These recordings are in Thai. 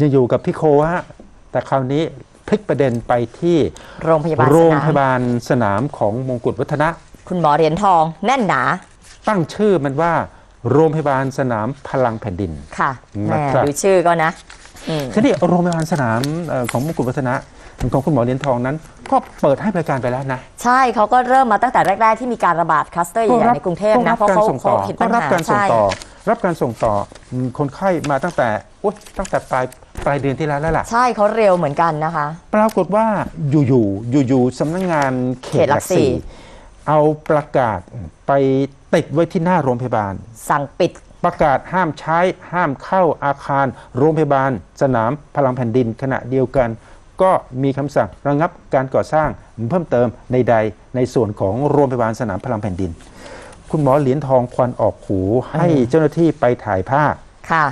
ยังอยู่กับพี่โคฮะแต่คราวนี้พลิกประเด็นไปที่โรงพยาบาลโรงสนามพยาบาลสนามของมงกุฎวัฒนะ คุณหมอเหรียญทองแน่นหนา ตั้งชื่อมันว่า โรงพยาบาลสนามพลังแผ่นดินค่ะแหมนะครับดูชื่อก็นะอืมทีนี้โรงพยาบาลสนามเอ่อของมงกุฎวัฒนะของคุณหมอเหรียญทองนั้น ก็เปิดให้บริการไปแล้วนะ ใช่เขาก็เริ่มมาตั้งแต่แรก ๆ ที่มีการระบาดคลัสเตอร์ใหญ่ๆในกรุงเทพก็นะรับเพราะการเขาส่งเขาต่อเห็นก็ปัญรับหาการส่งใช่ต่อ รับการส่งต่ออืม คนไข้มาตั้งแต่โอ๊ยตั้งแต่ปลายปลายเดือนที่แล้วแล้วล่ะ ใช่เขาเร็วเหมือนกันนะคะ ปรากฏว่าอยู่ๆอยู่ๆสำนักงานเขตหลักเขตหลักสี่สี่เอาประกาศไปติดไว้ที่หน้าโรงพยาบาล สั่งปิดประกาศห้ามใช้ห้ามเข้าอาคาร โรงพยาบาล สนามพลังแผ่นดินขณะเดียวกัน ก็มีคำสั่งระงับการก่อสร้างเพิ่มเติมในใดในส่วนของโรงพยาบาลสนามพลังแผ่นดิน คุณหมอเหรียญทองควันออกหูให้เจ้าหน้าที่ไปถ่ายภาพ ค่ะ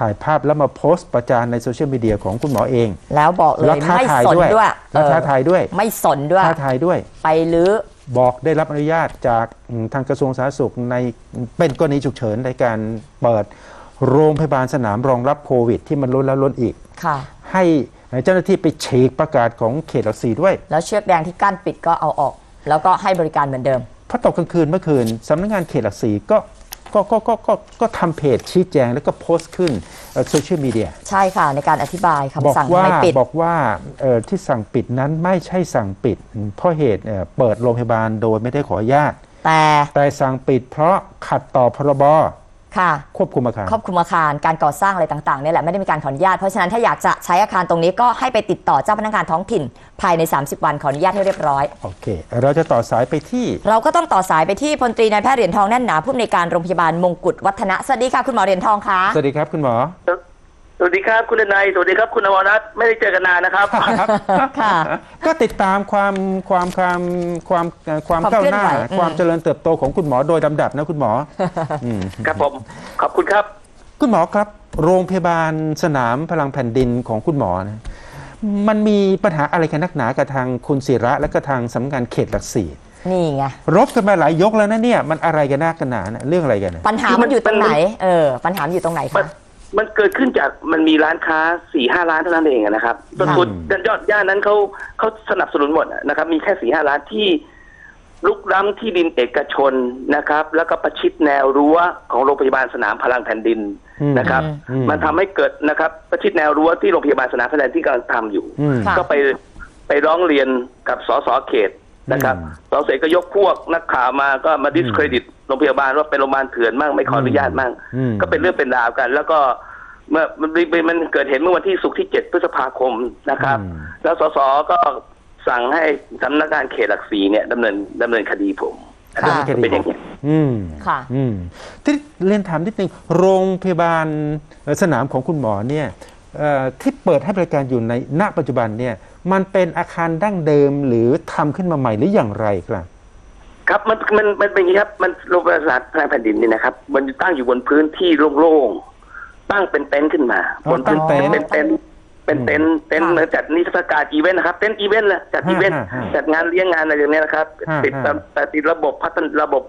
ถ่ายภาพแล้วมาโพสต์ประจานในโซเชียลมีเดียของคุณหมอเอง แล้วบอกเลแล้วยท้าไม่ทายสนด้วยด้วยแล้วท้าเออทายด้วยไม่สนด้วย ท้าทายด้วย ไปลื้อ บอกได้รับอนุญาตจากอืมทางกระทรวงสาธารณสุขในเป็นกรณีฉุกเฉินในการเปิดโรงพยาบาลสนามรองรับโควิด ที่มันล้นแล้วล้นอีก ค่ะ ให้เจ้าหน้าที่ไปฉีกประกาศของเขตหลักสี่ด้วย แล้วเชือกแดงที่กั้นปิดก็เอาออก แล้วก็ให้บริการเหมือนเดิมพอตกกลางคืนเมื่อคืนสำนักงานเขตหลักสี่ก็ ก็ก็ก็ก็ก็ทำเพจชี้แจงแล้วก็โพสต์ขึ้นโซเชียลมีเดียใช่ค่ะในการอธิบายบอกคำสั่งว่าไม่ปิด บอกว่าเอ่อที่สั่งปิดนั้นไม่ใช่สั่งปิด เพราะเหตุเอ่อเปิดโรงพยาบาลโดยไม่ได้ขออนุญาต แต่ แต่สั่งปิดเพราะขัดต่อพรบ ค่ะ ควบคุมอาคาร ครอบคลุมอาคารการก่อสร้างอะไรต่างๆเนี่ยแหละไม่ได้มีการขออนุญาตเพราะฉะนั้นถ้าอยากจะใช้อาคารตรงนี้ก็ให้ไปติดต่อเจ้าพนักงานท้องถิ่น ภายใน 30 วันขออนุญาตให้เรียบร้อย โอเค เราจะต่อสายไปที่เราก็ต้องต่อสายไปที่พลตรีนายแพทย์เหรียญทองแน่นหนาผู้อำนวยการโรงพยาบาลมงกุฎวัฒนะสวัสดีค่ะคุณหมอเหรียญทองคะสวัสดีครับคุณหมอ สวัสดีครับคุณนายสวัสดีครับคุณอมรรัตน์ไม่ได้เจอกันนานนะครับค่ะ ก็ติดตามความความความความเอ่อความความก้าวเคลื่หอนน้าไหวอืมความเจริญเติบโตของคุณหมอโดยลำดับนะคุณหมออืมครับผมขอบคุณครับ คุณหมอครับ โรงพยาบาลสนามพลังแผ่นดินของคุณหมอนะมันมีปัญหาอะไรกันนักหนากับทางคุณศิระและก็ทางสำนักงานเขตหลักสี่นี่ไง รบกันมาหลายยกแล้วนะเนี่ยมันอะไรกันนักกันหนานะเรื่องอะไรกันนะปัญหามันอยู่ตรงไหน เออ ปัญหามันอยู่ตรงไหนมันคะ มันเกิดขึ้นจากมันมีร้านค้าสี่ห้าร้านเท่านั้นเองนะครับต้นทุนยอดย่านนั้นเขาเขาสนับสนุนหมดนะครับ มีแค่สี่ห้าร้านที่ลุกล้ำที่ดินเอกชนนะครับ แล้วก็ประชิดแนวรั้วของโรงพยาบาลสนามพลังแผ่นดินอืมนะครับอืมันทำให้เกิดนะครับ ประชิดแนวรั้วที่โรงพยาบาลสนามพลังแผ่นดินที่กำลังทำอยู่อืมค่ะก็ไปไปร้องเรียนกับสสเขต นะครับอืมสสเขตก็ยกพวกนักข่าวมาก็มาดิสเครดิตโรงพยาบาลว่าเป็นโรงพยาบาลเถื่อนมั่งไม่ขออนุญาตมั่งอืมก็เป็นเรื่องเป็นราวกัน แล้วก็เมื่อมันมันมันเกิดเหตุเมื่อวันที่ศุกร์ที่เจ็ดพฤษภาคมนะครับอืมแล้วสสก็สั่งให้สำนักงานเขตหลักสีเนี่ยดำเนินดำเนินคดีผมนะครับค่ะเป็นอย่างนี้ยอืมค่ะ อืมที่เรียนถามนิดนึงโรงพยาบาลเอ่อสนามของคุณหมอเนี่ยเอ่อที่เปิดให้บริการอยู่ในณปัจจุบันเนี่ย มันเป็นอาคารดั้งเดิมหรือทำขึ้นมาใหม่หรืออย่างไรครับ ครับมันมันมันเป็นอย่างนี้ครับ มันโรงพยาบาลสนามพลังแผ่นดินนี่นะครับ มันตั้งอยู่บนพื้นที่โล่งๆตั้งเป็นเต็นท์ขึ้นมาอ๋อบนพื้นตั้งเต็นท์เป็นเต็นท์เป็นเต็นท์เต็นท์ค่ะเหมือนจัดนิทรรศการอีเวนต์นะครับ เต็นท์อีเวนต์แหละจัดอีเวนต์ฮะฮะฮะจัดงานเลี้ยงงานอะไรอย่างเนี้ยนะครับฮะติดฮะแต่ติดระบบพัฒนาระบบ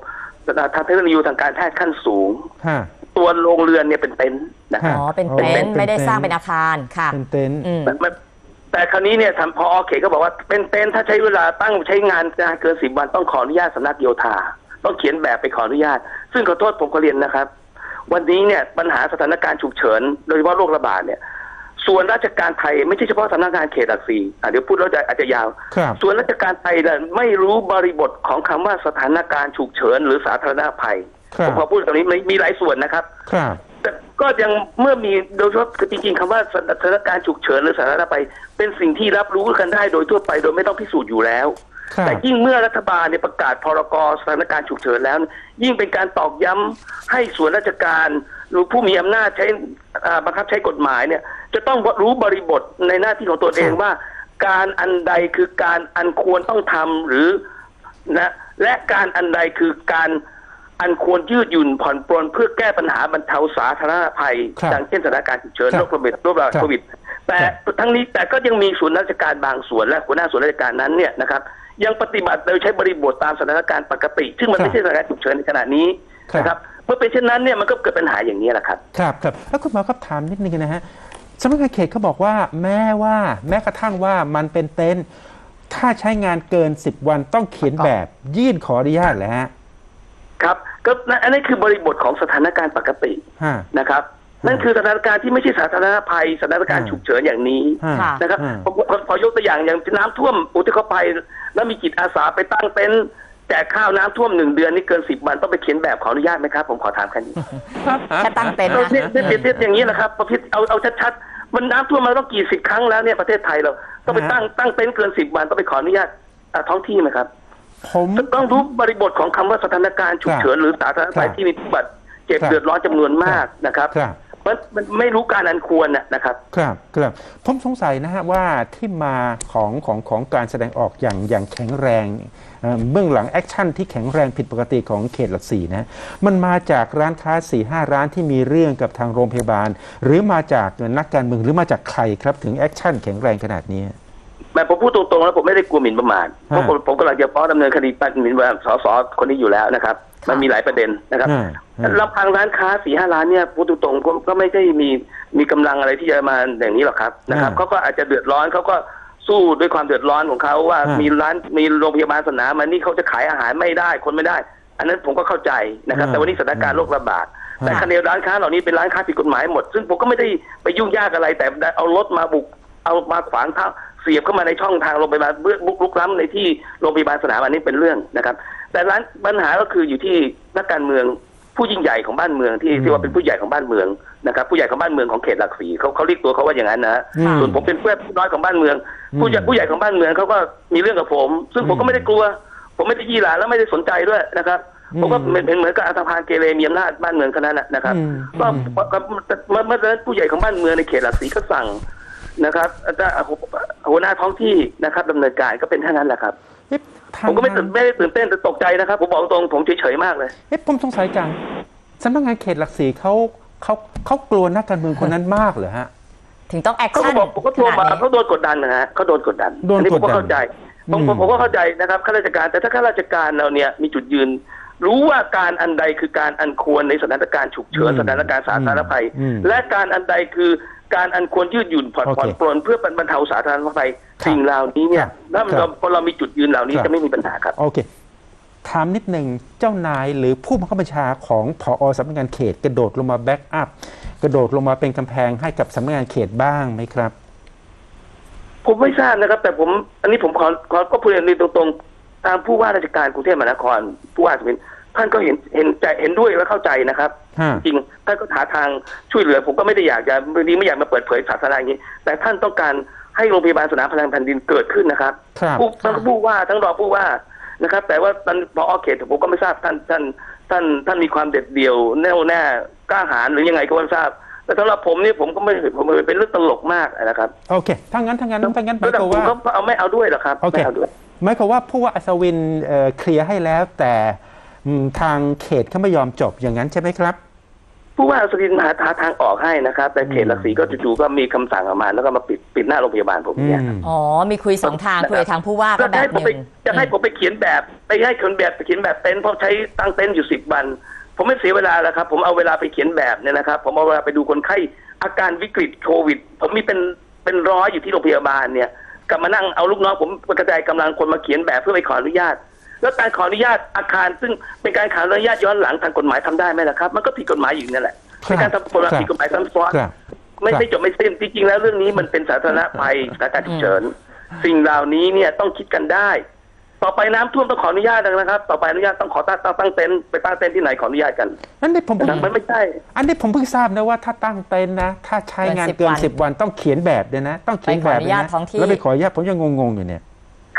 ทางเทคโนโลยีทางการแพทย์ขั้นสูงฮะตัวโรงเรือนเนี่ยเป็นเต็นท์นะคฮะรับอ๋อเป็นอ๋อเต็นเป็นท์ไม่ได้เต็นท์สร้างเป็นอาคารค่ะเป็นเต็นท์อืมมันมัน แต่คราวนี้เนี่ยทางพอเขตก็บอกว่าเป็นเต็นท์ถ้าใช้เวลาตั้งใช้งานนานเกินสิบวันต้องขออนุญาตสำนักโยธาต้องเขียนแบบไปขออนุญาต ซึ่งขอโทษผมก็เรียนนะครับ วันนี้เนี่ยปัญหาสถานการณ์ฉุกเฉิน โดยเฉพาะโรคระบาดเนี่ย ส่วนราชการไทยไม่ใช่เฉพาะสำนักงานเขตหลักสี่อะเดี๋ยวพูดแล้วจะอาจจะยาวครับส่วนราชการไทยเนี่ยไม่รู้บริบทของคำว่าสถานการณ์ฉุกเฉิน หรือสาธารณภัยครัผบมขอพูดตรงนี้มีมีหลายส่วนนะครับครับแต่ ก็ยังเมื่อมีโดยเฉพาะคือจริงๆคำว่าสถานการณ์ฉุกเฉินหรือสาธารณภัย เป็นสิ่งที่รับรู้กันได้โดยทั่วไปโดยไม่ต้องพิสูจน์อยู่แล้วครับแต่ยิ่งเมื่อรัฐบาลเนี่ยประกาศพรกสถานการณ์ฉุกเฉินแล้ว ยิ่งเป็นการตอกย้ำให้ส่วนราชการหรือผู้มีอำนาจใช้อ่าบังคับใช้กฎหมายเนี่ย จะต้องรู้บริบทในหน้าที่ของตัวเองว่า การอันใดคือการอันควรต้องทำหรือนะและการอันใดคือการ อันควรยืดหยุ่นผ่อนปรนเพื่อแก้ปัญหาบรรเทาสาธารณภัยครับดังเช่นสถานการณ์ฉุกเฉินครับโรคระบาดโรคระบาดครับโควิด แต่ครับทั้งนี้แต่ก็ยังมีส่วนราชการบางส่วนและหัวหน้าส่วนราชการนั้นเนี่ยนะครับยังปฏิบัติโดยใช้บริบทตามสถานการณ์ปกติ ซึ่งมันครับไม่ใช่สถานการณ์ฉุกเฉินในขณะนี้ครับนะครับเมื่อเป็นเช่นนั้นเนี่ยมันก็เกิดปัญหาอย่างนี้แหละครับครับครับแล้วคุณหมอครับถามนิดนึงนะฮะสำนักงานเขตเขาบอกว่าแม้ว่าแม้กระทั่งว่ามันเป็นเต็นท์ถ้าใช้งานเกิน 10 วันต้องเขียนแบบยื่นขออนุญาตแหล้วฮะครับ ก็นั่นอันนี้คือบริบทของสถานการณ์ปกติฮะ นะครับ นั่นคือสถานการณ์ที่ไม่ใช่สาธารณภัย สถานการณ์อ่าฉุกเฉินอย่างนี้ฮะค่ะนะครับฮะ ผมผมขอยกตัวอย่างอย่างน้ำท่วมอุทกภัยแล้วมีจิตอาสาไปตั้งเต็นท์แจกข้าวน้ำท่วมหนึ่งเดือนนี่เกินสิบวันต้องไปเขียนแบบขออนุญาตไหมครับ ผมขอถามแค่นี้แค่ตั้งเต็นท์เรานะ เนี่ยเนี่ยเปรียบเทียบอย่างนี้แหละครับประเภทเอาเอาชัดๆมันน้ำท่วมมาต้องกี่สิบครั้งแล้วเนี่ยประเทศไทยเราต้องไปตั้งตั้งเต็นท์เกินสิบวันต้องไปขออนุญาตอ่าท้องที่ไหมครับ ผมต้องรู้บริบทของคำว่าสถานการณ์ฉุกเฉินหรือสาธารณภัยครับที่มีผู้บาดเจ็บครับเดือดร้อนจำนวนมากนะครับครับมันมันไม่รู้การอันควรน่ะนะครับ ครับครับผมสงสัยนะฮะว่าที่มาของของของการแสดงออกอย่างอย่างแข็งแรงเอ่อเบื้องหลังแอคชั่นที่แข็งแรงผิดปกติของเขตหลักสี่นะมันมาจากร้านค้า4ี่ห้าร้านที่มีเรื่องกับทางโรงพยาบาล หรือมาจากนักการเมืองหรือมาจากใครครับถึงแอคชั่นแข็งแรงขนาดนี้ แต่ผมพูดตรงๆแล้วผมไม่ได้กลัวหมิ่นประมาทเพราะผมผมกำลังจะฟ้องดำเนินคดีปันหมิ่นประมาทสสคนนี้อยู่แล้วนะครับค่ะมันมีหลายประเด็นนะครับอ่าอ่าลำพังร้านค้าสี่ห้าร้านเนี่ยพูดตรงๆก็ก็ไม่ได้มีมีกำลังอะไรที่จะมาอย่างนี้หรอกครับนะครับเขาก็อาจจะเดือดร้อนเขาก็สู้ด้วยความเดือดร้อนของเขาว่าอ่ามีมีร้านมีโรงพยาบาลสนามมานี่เขาจะขายอาหารไม่ได้คนไม่ได้ อันนั้นผมก็เข้าใจนะครับอ่าแต่วันนี้สถานการณ์โรคระบาดแต่อ่าคะแนนร้านค้าเหล่านี้เป็นร้านค้าผิดกฎหมายหมด ซึ่งผมก็ไม่ได้ไปยุ่งยากอะไรแต่เอารถมาบุกเอามาขวางทางเสียบเข้ามาในช่องทางโรงพยาบาลเบื้องบุกลุกล้ำในที่โรงพยาบาลสนามอันนี้เป็นเรื่องนะครับ แต่ร้านปัญหาก็คืออยู่ที่นักการเมืองผู้ยิ่งใหญ่ของบ้านเมืองที่อืมที่ว่าเป็นผู้ใหญ่ของบ้านเมืองนะครับ ผู้ใหญ่ของบ้านเมืองของเขตหลักสี่เขาเขาเรียกตัวเขาว่าอย่างนั้นนะอืมส่วนผมเป็นเพื่อนผู้น้อยของบ้านเมืองอืมผู้ใหญ่ผู้ใหญ่ของบ้านเมืองเขาก็มีเรื่องกับผม ซึ่งผมอืก็มไม่ได้กลัว ผมไม่ได้ยี่หลาแล้วไม่ได้สนใจด้วยนะครับผมก็อืมเป็นเหมือนกับอัตภานเกเรมีอำนาจบ้านเมืองเท่านั้นนะนะครับอืมก็ก็เมื่อเมื่อเมื่อผู้ใหญ่ของบ้านเมืองในเขตหลักสีก็สั่ง นะครับถ้าหัวหน้าท้องที่นะครับดำเนินการก็เป็นเท่านั้นแหละครับเอ๊ะทางผมก็ไม่ตื่นไม่ได้ตื่นเต้นแต่ตกใจนะครับ ผมบอกตรงผมเฉยๆมากเลยเอ๊ะผมสงสัยจังสำนักงานเขตหลักสี่เขาเขาเขากลัวนักการเมืองคนนั้นมากเหรอฮะถึงต้องแอคเขาชั่ก็นบอกผมก็โทรมาขนาดนี้เขาโดนกดดันนะฮะเขาโดนกดดันโดนอันี้ผมกดดัก็นเข้าใจผมผมอืมผมก็เข้าใจนะครับข้าราชการแต่ถ้าข้าราชการเราเนี่ยมีจุดยืน รู้ว่าการอันใดคือการอันควรในสถานการณ์ฉุกเฉินอืมสถานการณ์สาธารณภัยอืมและการอันใดคือ การอันควรยืดหยุ่นผ่อนโอเคผ่อนปลนเพื่อบรรเทาสาธารณภัยครับสิ่งเหล่านี้เนี่ยครับถ้าครัเราบพอเรามีจุดยืนเหล่านี้ครับจะไม่มีปัญหาครับโอเคถามนิดหนึ่งเจ้านายหรือผู้บังคับบัญชาของผอสำนักงานเขต กระโดดลงมาแบ็กอัพกระโดดลงมาเป็นกำแพงให้กับสำนักงานเขตบ้างไหมครับ ผมไม่ทราบนะครับ แต่ผมอันนี้ผมขอขอก็พูดอย่างนี้ตรงๆ ตามผู้ว่าราชการกรุงเทพมหานครผู้ว่าสุวินท่านก็เห็นเห็นใจเห็นด้วยและเข้าใจนะครับฮะ จริงท่านก็หาทางช่วยเหลือ ผมก็ไม่ได้อยากจะบางทีไม่อยากมาเปิดเผยสาธารณะอย่างนี้ แต่ท่านต้องการให้โรงพยาบาลสนามพลังแผ่นดินเกิดขึ้นนะครับครับผู้ทั้งผู้ว่าทั้งรองผู้ว่านะครับ แต่ว่าตอนพอเขตผมก็ไม่ทราบท่านท่านท่านท่านมีความเด็ดเดี่ยวแน่วแน่กล้าหาญหรือยังไงก็ไม่ทราบแต่สำหรับผมเนี่ยผมก็ไม่ผมเป็นเรื่องตลกมากนะครับโอเคถ้างั้นถ้างั้นถ้างั้นหมายแต่ความผมว่าก็เอาไม่เอาด้วยหรอกครับโอเคไม่เอาด้วยหมายความว่าผู้ว่าอัศวินเอ่อเคลียร์ให้แล้วแต่อืม ทางเขตเขาไม่ยอมจบอย่างนั้นใช่ไหมครับผู้ว่าสุรินทร์หาหาทางออกให้นะครับแต่เขตหลักสีก็จู่ๆก็มีคำสั่งออกมาแล้วก็มาปิดปิดหน้าโรงพยาบาลผมอืเนี่ยมอ๋อมีคุยสองทางคุยกับทางผู้ว่าก็จะแบให้บผมหไปนึ่งจะให้ผมไปเขียนแบบไปให้เขียนแบบไปเขียนแบบเต็นท์เพราะใช้ตั้งเต็นท์อยู่สิบวัน ผมไม่เสียเวลาแล้วครับ ผมเอาเวลาไปเขียนแบบเนี่ยนะครับ ผมเอาเวลาไปดูคนไข้อาการวิกฤตโควิด ผมมีเป็นเป็นร้อยอยู่ที่โรงพยาบาลเนี่ยกลับมานั่งเอาลูกน้องผมกระจายกำลังคนมาเขียนแบบเพื่อไปขออนุญาต แล้วการขออนุญาตอาคาร ซึ่งเป็นการขออนุญาตย้อนหลังทางกฎหมายทำได้ไหมล่ะครับ มันก็ผิดกฎหมายอยู่นั่นแหละเป็นการทำกฎหมายผิดกฎหมายซ้ำซ้อนครับไม่ครับไม่จบไม่สิ้นจริงๆแล้วเรื่องนี้มันเป็นสาธารณภัยสถานการณ์ฉุกเฉินสิ่งเหล่านี้เนี่ยต้องคิดกันได้ ต่อไปน้ำท่วมต้องขออนุญาตนะครับ ต่อไปอนุญาตต้องขอตั้งตั้งตั้งเต็นท์ไปตั้งเต็นท์ที่ไหนขออนุญาตกันอันนี้ผมเพิ่งนะมันไม่ใช่ อันนี้ผมเพิ่งทราบนะว่าถ้าตั้งเต็นท์นะ ถ้าใช้งานเกินสิบวันต้องเขียนแบบด้วยนะ ต้องเขียนแบบด้วยไปขออนุญาตนะท้องที่แล้วไปขออนุญาตผมยังงงๆอยู่เนี่ย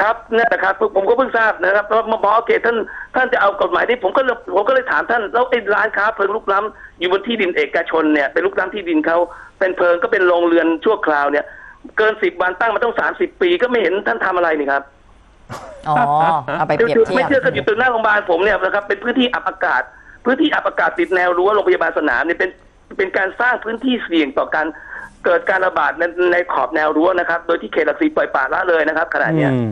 ครับเนี่ยนะครับผมก็เพิ่งทราบนะครับเพราะมาบอกโอเคท่านท่านจะเอากฎหมายนี้ผมก็เลยผมก็เลยถามท่านแล้วไอ้ร้านค้าเพลิงลุกล้ำอยู่บนที่ดินเอกชนเนี่ยเป็นลุกล้ำที่ดินเขาเป็นเพลิงก็เป็นโรงเรือนชั่วคราวเนี่ย เกินสิบวันตั้งมาต้องสามสิบปีก็ไม่เห็นท่านทำอะไรนี่ครับอ๋อเอาไปเปรียบคือเทียไม่บเชื่อก็อยู่ตรงหน้าโรงพยาบาลผมเนี่ยนะครับเป็นพื้นที่อับอากาศ พื้นที่อับอากาศติดแนวรั้วโรงพยาบาลสนามเนี่ยเป็นเป็นการสร้างพื้นที่เสี่ยงต่อการ เกิดการระบาดในในขอบแนวรั้วนะครับ โดยที่เขตหลักสี่ปล่อยปละละเลยนะครับขณะเนี้ยอืม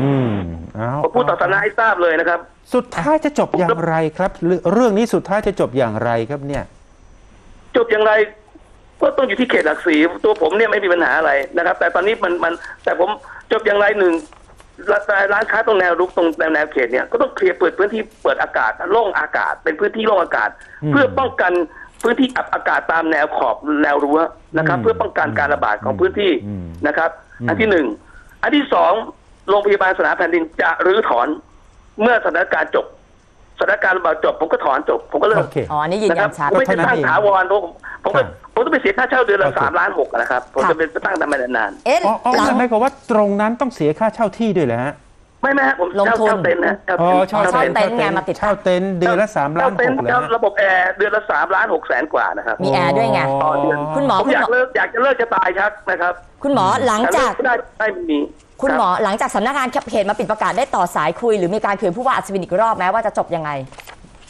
อืมเอาผมพูดต่อสาธารณะให้ทราบเลยนะครับ สุดท้ายจะจบอย่างไรครับเรื่องเรื่องนี้สุดท้ายจะจบอย่างไรครับเนี่ย จบอย่างไรก็ต้องอยู่ที่เขตหลักสี่ตัวผมเนี่ยไม่มีปัญหาอะไรนะครับ แต่ตอนนี้มันมันแต่ผมจบอย่างไรหนึ่งร้านร้านค้าตรงแนวรุกตรงแนวแนวเขตเนี่ยก็ต้องเคลียร์เปิดพื้นที่เปิดอากาศโล่งอากาศเป็นพื้นที่โล่งอากาศอืมเพื่อป้องกัน พื้นที่อับอากาศตามแนวขอบแนวรั้วนะครับอืมเพื่อป้องกันการระบาดของพื้นที่อืมนะครับอืมอันที่หนึ่งอันที่สองโรงพยาบาลสนามแผ่นดินจะรื้อถอนเมื่อสถานการณ์จบสถานการณ์ระบาดจบ ผมก็ถอนจบ ผมก็เลิโอกเคอ๋ออันนี้ยืนนะคยัรันชัดผมไม่ก็จะเท่านั้นตั้งเองถาวรผมผมครัก็บผมต้องไปเสียค่าเช่าเดือนละโอเคสามล้านหกนะครับ ผมค่ะจะเป็นตั้งทำไมนานเอ๊ะอ๋ออ๋อหลังนั่นหมายความว่าตรงนั้นต้องเสียค่าเช่าที่ด้วยเหรอฮะๆ ไม่ไม่ฮะผมลงเช่าทุน เช่าเต็นท์นะเช่าอ๋อเต็นท์เช่าเช่าเต็นท์ไงมาติด เช่าเต็นท์เดือนละสามล้านเช่เต็หท์กเลยเช่าฮะระบบแอร์เดือนละสามล้านหกแสนกว่านะครับ มีแอร์ด้วยไง ต่อเดือน คุณหมอผมอยากเลิกอยากจะเลิกจะตายชักนะครับคุณหมอหลังจาก แต่เลิได้ได้มีคุณหมอรับหลังจากสำนักงานเขตมาปิดประกาศได้ต่อสายคุย หรือมีการคุยกับผู้ว่าอัศวินอีกรอบไหมว่าจะจบยังไง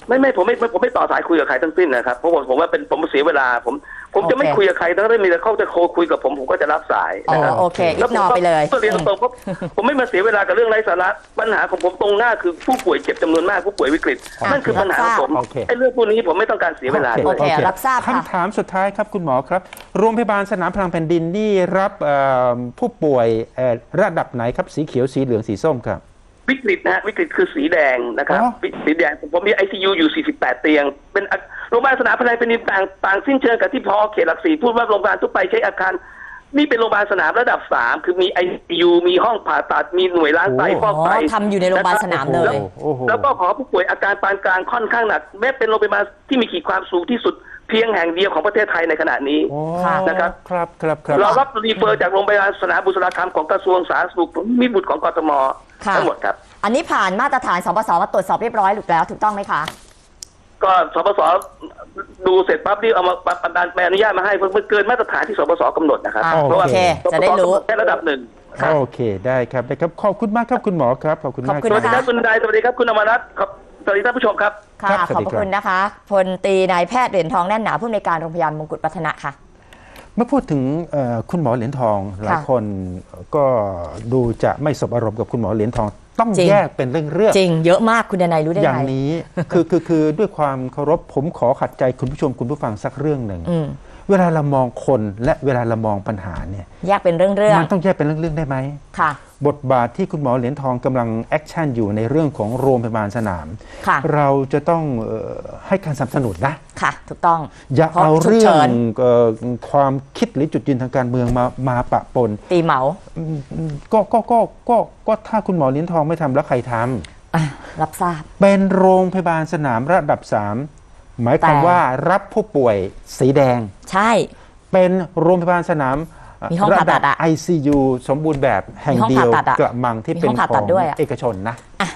ไม่ไม่ผมไม่ผมไม่ต่อสายคุยกับใครทั้งสิ้นนะครับเพราะผมผมว่าเป็นผมเสียเวลาผม ผมจะไม่โอเคคุยกับใครทั้งนั้นมีแต่เขาจะโทรคุยกับผมผมก็จะรับสายอ๋อนะครับโอเคอิแล้วกผมนอไปเลยก็เรียนตรงๆเพราะผมไม่มาเสียเวลากับเรื่องไร้สาระปัญหาของผมตรงหน้าคือผู้ป่วยเจ็บจำนวนมากผู้ป่วยวิกฤตอะนั่นคือปัญหาของผมโอเคไอ้เรื่องพวกนี้ผมไม่ต้องการเสียเวลาโอเลเคยโอเครับทราบค่ะคำถามสุดท้ายครับคุณหมอครับโรงพยาบาลสนามพลังแผ่นดินนี่รับเอ่อผู้ป่วยเอ่อระดับไหนครับสีเขียวสีเหลืองสีส้มครับ วิกฤตนะฮะวิกฤตคือสีแดงนะครับ อ๋อวิสีแดงผมมีไอซียูอยู่ 48 เตียง เป็นอาโรงพยาบาลสนามพลังเป็นต่างต่างสิ้นเชิงกับที่พอเขตหลักสี่พูดว่าโรงพยาบาลทั่วไปใช้อาคาร นี่เป็นโรงพยาบาลสนามระดับสามคือมีไอซียูมีห้องผ่าตัดมีหน่วยล้างไตโอ้ฟอกไตอ๋อทำอยู่ในโรงพยาบาลสนามเลยโอ้โห แล้วก็ขอผู้ป่วยอาการปานกลางค่อนข้างหนักแม้เป็นโรงพยาบาลที่มีขีดความสูงที่สุดเพียงแห่งเดียวของประเทศไทยในขณะนี้โอ้ค่ะ นะครับ ครับครับครับ เรารับรีเฟอร์จากโรงพยาบาลสนามบุษราคำของกระทรวงสาธารณสุขมีบุตรของกทมค่ะ ทั้งหมดครับ อันนี้ผ่านมาตรฐานสปสมาตรวจสอบเรียบร้อยหรือแล้วถูกต้องไหมคะ ก็สปสดูเสร็จปั๊บนี่เอามาประดานใบอนุญาตมาให้เพิ่งเกินมาตรฐานที่สปสกำหนดนะครับอ่าโอเพราะว่าเคจะได้รู้สปสแค่ระดับหนึ่งครับโอเคได้ครับได้ครับขอบคุณมากครับคุณหมอครับขอบคุณมากขอบคุณสวัสดีนะะครับคุณนายสวัสดีครับคุณอมรรัตน์ครับสวัสดีท่านผู้ชมครับค่ะครับขอบสวัสดีพระครับคุณนะคะพลตรีนายแพทย์เหรียญทองแน่นหนาผู้อำนวยการโรงพยาบาลมงกุฎวัฒนะค่ะ เมื่อพูดถึงเอ่อคุณหมอเหรียญทองหลายค่ะคนก็ดูจะไม่สบอารมณ์กับคุณหมอเหรียญทอง ต้องจริงแยกเป็นเรื่องๆจริงเยอะมากคุณดนายรู้ได้อย่างไงนี้คือคือคือด้วยความเคารพผมขอขัดใจคุณผู้ชมคุณผู้ฟังสักเรื่องหนึ่งอืมเวลาเรามองคนและเวลาเรามองปัญหาเนี่ยแยกเป็นเรื่องมันต้องแยกเป็นเรื่องๆได้ไหมๆค่ะ บทบาทที่คุณหมอเหรียญทองกำลังแอคชั่นอยู่ในเรื่องของโรงพยาบาลสนาม ค่ะ เราจะต้องเอ่อให้การสนับสนุนนะ ค่ะ ถูกต้องอย่าเพราะเอาฉุกเรื่อเฉิงนเอ่อความคิดหรือจุดยืนทางการเมืองมามาปะปนตีเหมาอืมก็ก็ก็ก็ก็ถ้าคุณหมอเหรียญทองไม่ทำแล้วใครทำ อะรับทราบ เป็นโรงพยาบาลสนามระดับ 3 หมายความแต่ ว่ารับผู้ป่วยสีแดง ใช่ เป็นโรงพยาบาลสนาม มีห้องผ่าตัดอะระบ ICU สมบูรณ์แบบแห่งมีห้องเดียวผ่าตัดอะกระมังที่มีเป็นห้องผ่าขตัอดงด้วยอะ เอกชนนะ อะ